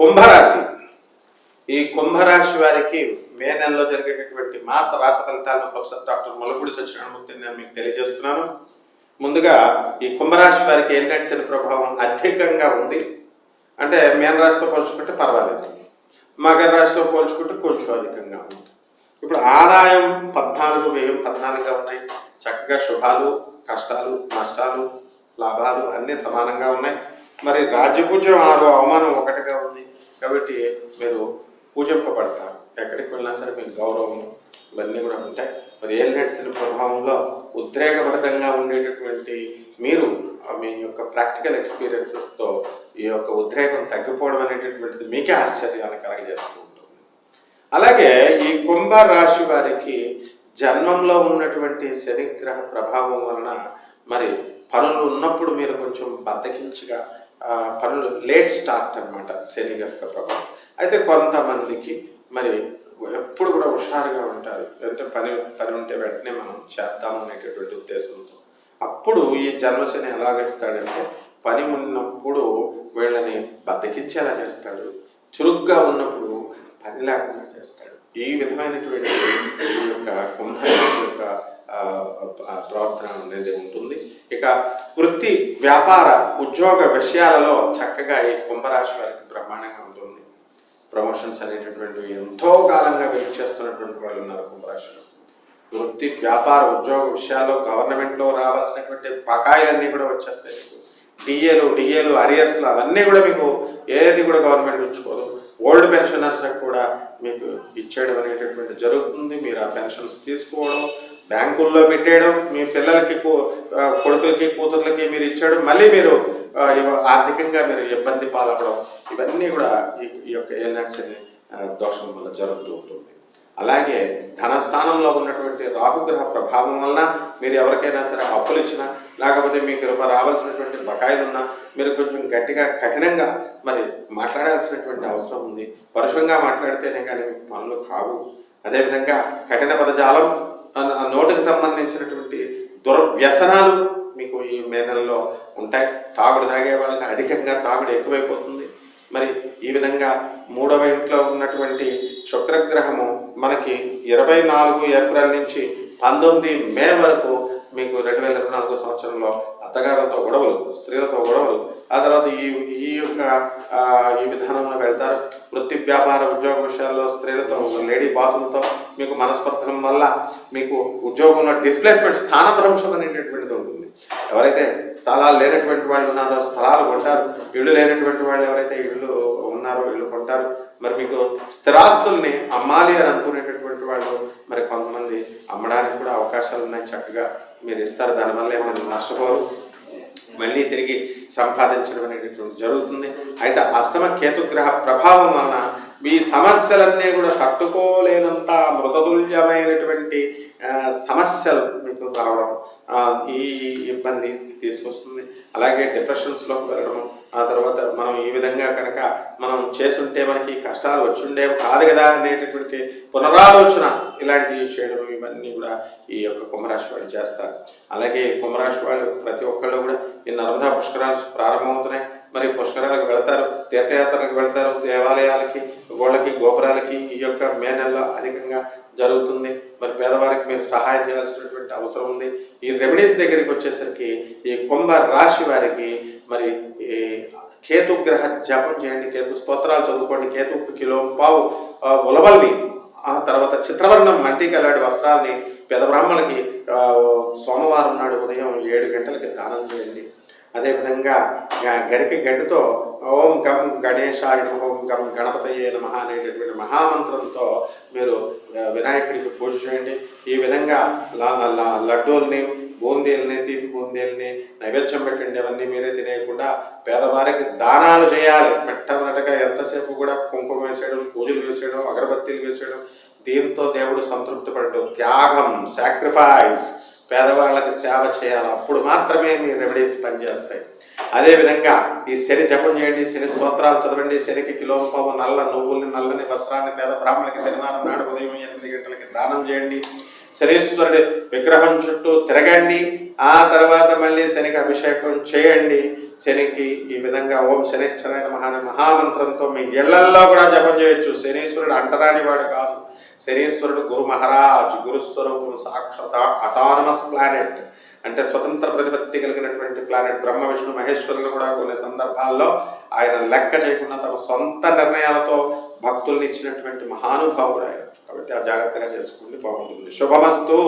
కుంభరాశి. ఈ కుంభరాశి వారికి మే నెలలో జరిగేటటువంటి మాస రాస ఫలితాలను ప్రొఫెసర్ డాక్టర్ మొలపూడి సత్యనారాయణమూర్తి నేను మీకు తెలియజేస్తున్నాను. ముందుగా ఈ కుంభరాశి వారికి ఏం నడిచిన ప్రభావం అధికంగా ఉంది. అంటే మేన రాశితో పోల్చుకుంటే పర్వాలేదు. మకర రాశితో పోల్చుకుంటే కొంచెం అధికంగా ఉంది. ఇప్పుడు ఆదాయం పద్నాలుగు వ్యయం పద్నాలుగుగా ఉన్నాయి. చక్కగా శుభాలు కష్టాలు నష్టాలు లాభాలు అన్నీ సమానంగా ఉన్నాయి. మరి రాజ్యపూజ్యం ఆరు అవమానం ఒకటిగా ఉంది. కాబట్టి మీరు పూజింపబడతారు. ఎక్కడికి వెళ్ళినా సరే మీకు గౌరవం ఇవన్నీ కూడా ఉంటాయి. మరి ఏం నడిచిన ప్రభావంలో ఉద్రేకభరితంగా ఉండేటటువంటి మీరు ఆ మీ యొక్క ప్రాక్టికల్ ఎక్స్పీరియన్సెస్తో ఈ యొక్క ఉద్రేకం తగ్గిపోవడం అనేటటువంటిది మీకే ఆశ్చర్యాన్ని కలగజేస్తూ ఉంటుంది. అలాగే ఈ కుంభ రాశి వారికి జన్మంలో ఉన్నటువంటి శనిగ్రహ ప్రభావం వలన మరి పనులు ఉన్నప్పుడు మీరు కొంచెం బద్దకించగా పనులు లేట్ స్టార్ట్ అనమాట శని యొక్క ప్రభావం అయితే కొంతమందికి మరి ఎప్పుడు కూడా హుషారుగా ఉంటారు. అంటే పని పని ఉంటే వెంటనే మనం చేద్దాం అనేటటువంటి ఉద్దేశంతో. అప్పుడు ఈ జన్మశని ఎలాగిస్తాడంటే పని ఉన్నప్పుడు వీళ్ళని బతికించేలా చేస్తాడు. చురుగ్గా ఉన్నప్పుడు పని లేకుండా చేస్తాడు. ఈ విధమైనటువంటి ఈ యొక్క కుంభరాశి యొక్క ప్రవర్తన అనేది ఉంటుంది. ఇక వృత్తి వ్యాపార ఉద్యోగ విషయాలలో చక్కగా ఈ కుంభరాశి వారికి బ్రహ్మాండంగా ఉంటుంది. ప్రమోషన్స్ అనేటటువంటివి ఎంతో కాలంగా వెయిట్ చేస్తున్నటువంటి వాళ్ళు ఉన్నారు కుంభరాశిలో. వృత్తి వ్యాపార ఉద్యోగ విషయాల్లో గవర్నమెంట్లో రావాల్సినటువంటి బకాయిలన్నీ కూడా వచ్చేస్తాయి మీకు. డిఏలు డిఏలు అరియర్స్లు అవన్నీ కూడా మీకు ఏది కూడా గవర్నమెంట్ ఉంచుకోదు ఓల్డ్ పెన్షనర్స్ కూడా మీకు ఇచ్చేయడం అనేటటువంటి జరుగుతుంది. మీరు ఆ పెన్షన్స్ తీసుకోవడం బ్యాంకుల్లో పెట్టేయడం మీ పిల్లలకి కొడుకులకి కూతుర్లకి మీరు ఇచ్చేయడం మళ్ళీ మీరు ఆర్థికంగా మీరు ఇబ్బంది పాలవడం ఇవన్నీ కూడా ఈ- ఈ యొక్క ఏలనట్స్ అనే దోషం వల్ల జరుగుతూ ఉంటుంది. అలాగే ధనస్థానంలో ఉన్నటువంటి రాహుగ్రహ ప్రభావం వలన మీరు ఎవరికైనా సరే అప్పులు ఇచ్చినా లేకపోతే మీకు రావాల్సినటువంటి బకాయిలు ఉన్నా మీరు కొంచెం గట్టిగా కఠినంగా మరి మాట్లాడాల్సినటువంటి అవసరం ఉంది. పరుషంగా మాట్లాడితేనే కానీ మీకు పనులు కావు. అదేవిధంగా కఠిన పదజాలం ఆ- ఆ నోటికి సంబంధించినటువంటి వ్యసనాలు మీకు ఈ మే నెలలో ఉంటాయి. తాగుడు తాగే వాళ్ళకి అధికంగా తాగుడు ఎక్కువైపోతుంది. మరి ఈ విధంగా మూడవ ఇంట్లో ఉన్నటువంటి శుక్రగ్రహము మనకి ఇరవై నాలుగు ఏప్రిల్ నుంచి పంతొమ్మిది మే వరకు మీకు రెండు వేల ఇరవై నాలుగు సంవత్సరంలో అత్తగారులతో గొడవలు స్త్రీలతో గొడవలు ఆ తర్వాత ఈ ఈ యొక్క ఈ విధానంలో వెళ్తారు. వృత్తి వ్యాపార ఉద్యోగ విషయాల్లో స్త్రీలతో లేడీ బాసులతో మీకు మనస్పర్ధనం వల్ల మీకు ఉద్యోగంలో డిస్ప్లేస్మెంట్ స్థానభ్రంశం అనేటటువంటిది ఉంటుంది. ఎవరైతే స్థలాలు లేనటువంటి వాళ్ళు ఉన్నారో స్థలాలు కొంటారు ఇళ్ళు లేనటువంటి వాళ్ళు ఎవరైతే ఇళ్ళు ఉన్నారో ఇళ్ళు కొంటారు మరి మీకు స్థిరాస్తుల్ని అమ్మాలి అని అనుకునేటటువంటి వాళ్ళు మరి కొంతమంది అమ్మడానికి కూడా అవకాశాలు ఉన్నాయి చక్కగా మీరు ఇస్తారు. దానివల్ల ఏమైనా నష్టపోరు. మళ్ళీ తిరిగి సంపాదించడం అనేటటువంటి జరుగుతుంది. అయితే అష్టమ కేతుగ్రహ ప్రభావం వలన మీ సమస్యలన్నీ కూడా తట్టుకోలేనంత మృతతుల్యమైనటువంటి సమస్యలు మీకు రావడం ఈ ఇబ్బంది తీసుకొస్తుంది. అలాగే డిప్రెషన్స్లోకి వెళ్ళడం ఆ తర్వాత మనం ఈ విధంగా కనుక మనం చేసుంటే మనకి కష్టాలు వచ్చుండేవి కాదు కదా అనేటటువంటి పునరాలోచన ఇలాంటివి చేయడం ఇవన్నీ కూడా ఈ యొక్క కుంభరాశి వాళ్ళు చేస్తారు. అలాగే కుంభరాశి వాళ్ళు ప్రతి ఒక్కళ్ళు కూడా ఈ నర్మదా పుష్కరాలు ప్రారంభమవుతున్నాయి. మరి పుష్కరాలకు వెళతారు తీర్థయాత్రలకు వెళతారు దేవాలయాలకి గోళ్ళకి గోపురాలకి ఈ యొక్క మే నెలలో అధికంగా జరుగుతుంది. మరి పేదవారికి మీరు సహాయం చేయాల్సినటువంటి అవసరం ఉంది. ఈ రెమెడీస్ దగ్గరికి వచ్చేసరికి ఈ కుంభ రాశి వారికి మరి ఈ కేతుగ్రహ జపం చేయండి కేతు స్తోత్రాలు చదువుకోండి కేతు కిలో పావు ఉలవల్ని ఆ తర్వాత చిత్రవర్ణం మంటికి కలర్డ్ వస్త్రాల్ని పేద బ్రాహ్మణులకి సోమవారం నాడు ఉదయం ఏడు గంటలకి దానం చేయండి. అదేవిధంగా గరిక గడ్డితో ఓం గం గణేశాయ నమ ఓం గం గణపతయే నమ అనేటటువంటి మహామంత్రంతో మీరు వినాయకుడికి పూజ చేయండి. ఈ విధంగా లా లా- లడ్డూల్ని బూందీల్ని తీపి బూందీల్ని నైవేద్యం పెట్టండి. అవన్నీ మీరే తినేయకుండా పేదవారికి దానాలు చేయాలి. మెట్టగా ఎంతసేపు కూడా కుంకుమ వేసేయడం పూజలు వేసేయడం అగరబత్తీలు వేసేయడం దీంతో దేవుడు సంతృప్తి పడడం. త్యాగం సాక్రిఫైస్ పేదవాళ్ళకి సేవ చేయాలి. అప్పుడు మాత్రమే మీ రెమెడీస్ పనిచేస్తాయి. అదేవిధంగా ఈ శని జపం చేయండి శని స్తోత్రాలు చదవండి శనికి కిలో పావు నల్ల నువ్వుల్ని నల్లని వస్త్రాన్ని పేద బ్రాహ్మణులకి శనివారం నాడు ఉదయం ఎనిమిది గంటలకి దానం చేయండి. శనీశ్వరుడి విగ్రహం చుట్టూ తిరగండి. ఆ తర్వాత మళ్ళీ శనికి అభిషేకం చేయండి. శనికి ఈ విధంగా ఓం శనిశ్చరైన మహాని మహామంత్రంతో మీ ఇళ్ళల్లో కూడా జపం చేయొచ్చు. శనీశ్వరుడు అంటరాని వాడు కాదు. శరీశ్వరుడు గురు మహారాజ్ గురుస్వరూపం సాక్షాత్ అటానమస్ ప్లానెట్ అంటే స్వతంత్ర ప్రతిపత్తి కలిగినటువంటి ప్లానెట్ బ్రహ్మ విష్ణు మహేశ్వరులు కూడా కొన్ని సందర్భాల్లో ఆయన లెక్క చేయకుండా తమ సొంత నిర్ణయాలతో భక్తుల్ని ఇచ్చినటువంటి మహానుభావుడు ఆయన. కాబట్టి ఆ జాగ్రత్తగా చేసుకోండి బాగుంటుంది. శుభమస్తు.